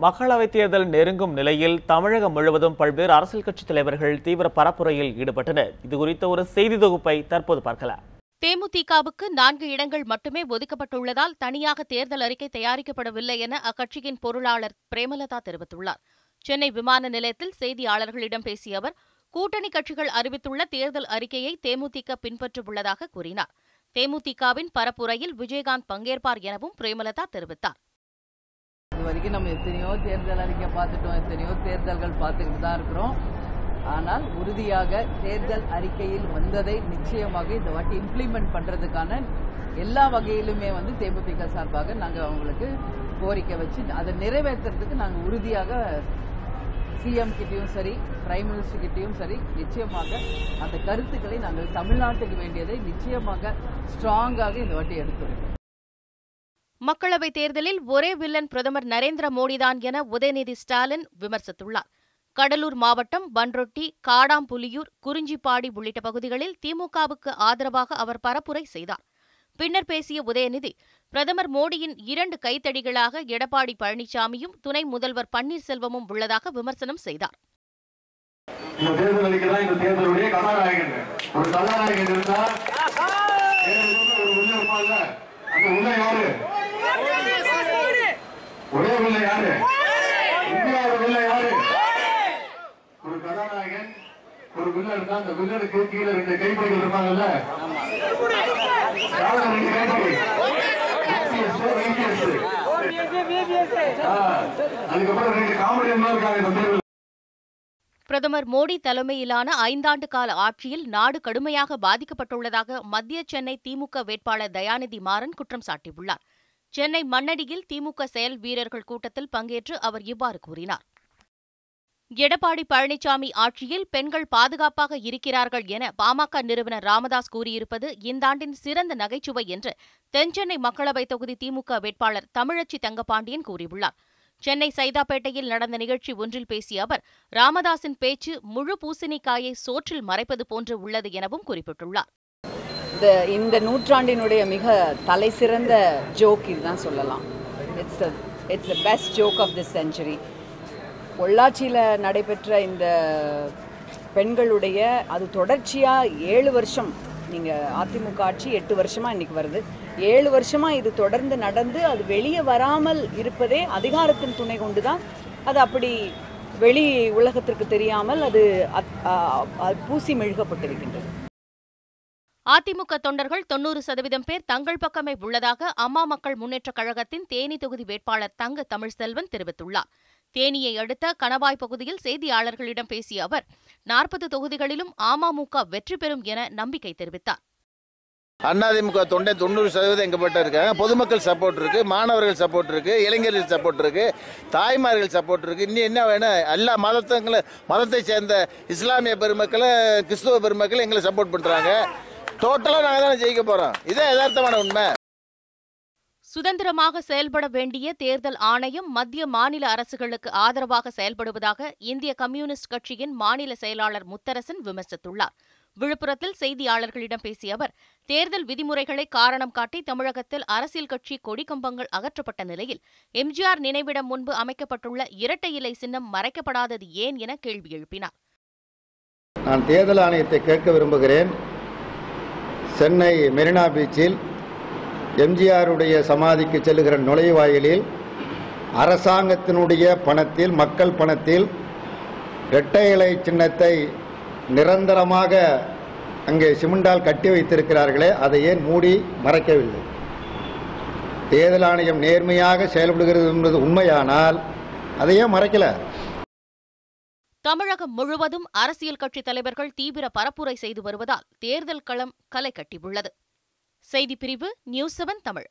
மக்களவைத் தேர்தல் நெருங்கும் நிலையில் தமிழகம் முழுவதும் பல்வேறு அரசியல் கட்சித் தலைவர்கள் தீவிர பரப்புரையில் ஈடுபட்டனர். இது குறித்த ஒரு செய்தி தொகுப்பை தற்போது பார்க்கலாம். தேமுதிகவுக்கு நான்கு இடங்கள் மட்டுமே ஒதுக்கப்பட்டுள்ளதால் தனியாக தேர்தல் அறிக்கை தயாரிக்கப்படவில்லை என அக்கட்சியின் பொருளாளர் பிரேமலதா தெரிவித்துள்ளார். சென்னை விமான நிலையத்தில் செய்தியாளர்களிடம் பேசிய அவர் கூட்டணி கட்சிகள் அறிவித்துள்ள தேர்தல் அறிக்கையை தேமுதிக பின்பற்றவுள்ளதாக கூறினார். தேமுதிகவின் பரப்புரையில் விஜயகாந்த் பங்கேற்பார் எனவும் பிரேமலதா தெரிவித்தார். வரைக்கும் நம்ம எத்தனையோ தேர்தல் அறிக்கை பார்த்துட்டோம் எத்தனையோ தேர்தல்கள் பார்த்துக்கிட்டு தான் இருக்கிறோம். ஆனால் உறுதியாக தேர்தல் அறிக்கையில் வந்ததை நிச்சயமாக இந்த வாட்டி இம்ப்ளிமெண்ட் பண்றதுக்கான எல்லா வகையிலுமே வந்து தேமுதிக சார்பாக நாங்கள் அவங்களுக்கு கோரிக்கை வச்சு அதை நிறைவேற்றுறதுக்கு நாங்கள் உறுதியாக சிஎம் கிட்டையும் சரி பிரைம் மினிஸ்டர் கிட்டையும் சரி நிச்சயமாக அந்த கருத்துக்களை நாங்கள் தமிழ்நாட்டுக்கு வேண்டியதை நிச்சயமாக ஸ்ட்ராங்காக இந்த வாட்டி எடுத்துருக்கோம் மக்களவைத் தேர்தலில் ஒரே வில்லன் பிரதமர் நரேந்திர மோடிதான் என உதயநிதி ஸ்டாலின் விமர்சித்துள்ளார். கடலூர் மாவட்டம் பன்ரொட்டி காடாம்புலியூர் குறிஞ்சிப்பாடி உள்ளிட்ட பகுதிகளில் திமுகவுக்கு ஆதரவாக அவர் பரப்புரை செய்தார். பின்னர் பேசிய உதயநிதி பிரதமர் மோடியின் இரண்டு கைத்தடிகளாக எடப்பாடி பழனிசாமியும் துணை முதல்வர் பன்னீர்செல்வமும் உள்ளதாக விமர்சனம் செய்தார். இந்த அந்த உள்ள யாரு? ஒரே உள்ள யாரு? இந்தியாவோட உள்ள யாரு? ஒரு கதாநாயகன் ஒரு வில்லன் இருந்தா அந்த வில்லனுக்கு கீழே ரெண்டு கைப்படிகள் இருப்பாங்கல்ல? ரெண்டு அதுக்கப்புறம் ரெண்டு காமெடி இருக்காங்க பிரதமர் மோடி தலைமையிலான ஐந்தாண்டு கால ஆட்சியில் நாடு கடுமையாக பாதிக்கப்பட்டுள்ளதாக மத்திய சென்னை திமுக வேட்பாளர் தயாநிதி மாறன் குற்றம் சாட்டியுள்ளார். சென்னை மண்ணடியில் திமுக செயல் வீரர்கள் கூட்டத்தில் பங்கேற்று அவர் இவ்வாறு கூறினார். எடப்பாடி பழனிசாமி ஆட்சியில் பெண்கள் பாதுகாப்பாக இருக்கிறார்கள் என பாமக நிறுவனர் ராமதாஸ் கூறியிருப்பது இந்த ஆண்டின் சிறந்த நகைச்சுவை என்று தென்சென்னை மக்களவைத் தொகுதி திமுக வேட்பாளர் தமிழச்சி தங்கபாண்டியன் கூறியுள்ளார். சென்னை சைதாப்பேட்டையில் நடந்த நிகழ்ச்சி ஒன்றில் பேசிய அவர் ராமதாசின் பேச்சு முழு பூசணிக்காயை சோற்றில் மறைப்பது போன்று உள்ளது எனவும் குறிப்பிட்டுள்ளார். இந்த இந்த நூற்றாண்டினுடைய மிக தலை சிறந்த ஜோக் இதுதான் சொல்லலாம். It's it's the best joke of this century பொள்ளாச்சியில் நடைபெற்ற இந்த பெண்களுடைய அது தொடர்ச்சியாக ஏழு வருஷம் நீங்கள் அதிமுக ஆட்சி எட்டு வருஷமாக இன்றைக்கி வருது. ஏழு வருஷமாக இது தொடர்ந்து நடந்து அது வெளியே வராமல் இருப்பதே அதிகாரத்தின் துணை கொண்டு தான் அது அப்படி வெளி உலகத்திற்கு தெரியாமல் அது அ- பூசி மெழுகப்பட்டிருக்கின்றது. அதிமுக தொண்டர்கள் தொன்னூறு சதவீதம் பேர் தங்கள் பக்கமே உள்ளதாக அம்மா மக்கள் முன்னேற்றக் கழகத்தின் தேனி தொகுதி வேட்பாளர் தங்க தமிழ்செல்வன் தெரிவித்துள்ளார். தேனியை அடுத்த கணவாய் பகுதியில் செய்தியாளர்களிடம் பேசிய அவர் நாற்பது தொகுதிகளிலும் அமமுக வெற்றி பெறும் என நம்பிக்கை தெரிவித்தார். அதிமுக தொண்டை தொண்ணூறு சதவீதம் எங்கப்பட்ட இருக்காங்க பொதுமக்கள் சப்போர்ட் இருக்கு மாணவர்கள் சப்போர்ட் இருக்கு இளைஞர்கள் சப்போர்ட் இருக்கு தாய்மார்கள் சப்போர்ட் இருக்கு. இன்னும் என்ன வேணும் எல்லா மதத்தங்களும் மதத்தை சேர்ந்த இஸ்லாமிய பெருமக்களும் கிறிஸ்துவ பெருமக்களும் எங்களை சப்போர்ட் பண்றாங்க. டோட்டலா நாங்க தானே ஜெயிக்க போறோம். இதே யதார்த்தமான உண்மை. சுதந்திரமாக செயல்பட வேண்டிய தேர்தல் ஆணையம் மத்திய மாநில அரசுகளுக்கு ஆதரவாக செயல்படுவதாக இந்திய கம்யூனிஸ்ட் கட்சியின் மாநில செயலாளர் முத்தரசன் விமர்சித்துள்ளார். விழுப்புரத்தில் செய்தியாளர்களிடம் பேசிய அவர் தேர்தல் விதிமுறைகளை காரணம் காட்டி தமிழகத்தில் அரசியல் கட்சி கொடிக்கம்பங்கள் அகற்றப்பட்ட நிலையில் எம்ஜிஆர் நினைவிடம் முன்பு அமைக்கப்பட்டுள்ள இரட்டை இலை சின்னம் மறைக்கப்படாதது ஏன் என கேள்வி எழுப்பினார். நான் தேர்தல் ஆணையத்தை கேட்க விரும்புகிறேன். சென்னை மெரினா பீச்சில் எம்ஜிஆருடைய சமாதிக்கு செல்லுகிற நுழைவாயிலில் அரசாங்கத்தினுடைய பணத்தில் மக்கள் பணத்தில் இரட்டை இலை சின்னத்தை நிரந்தரமாக அங்கே சிமெண்டால் கட்டி வைத்திருக்கிறார்களே அதை ஏன் மூடி மறைக்கவில்லை? தேர்தல் ஆணையம் நேர்மையாக செயல்படுகிறது என்பது உண்மையானால் அதை ஏன் மறைக்கல? தமிழகம் முழுவதும் அரசியல் கட்சித் தலைவர்கள் தீவிர பரப்புரை செய்து வருவதால் தேர்தல் களம் களை கட்டியுள்ளது. செய்திப்பிரிவு நியூஸ் செவன் தமிழ்.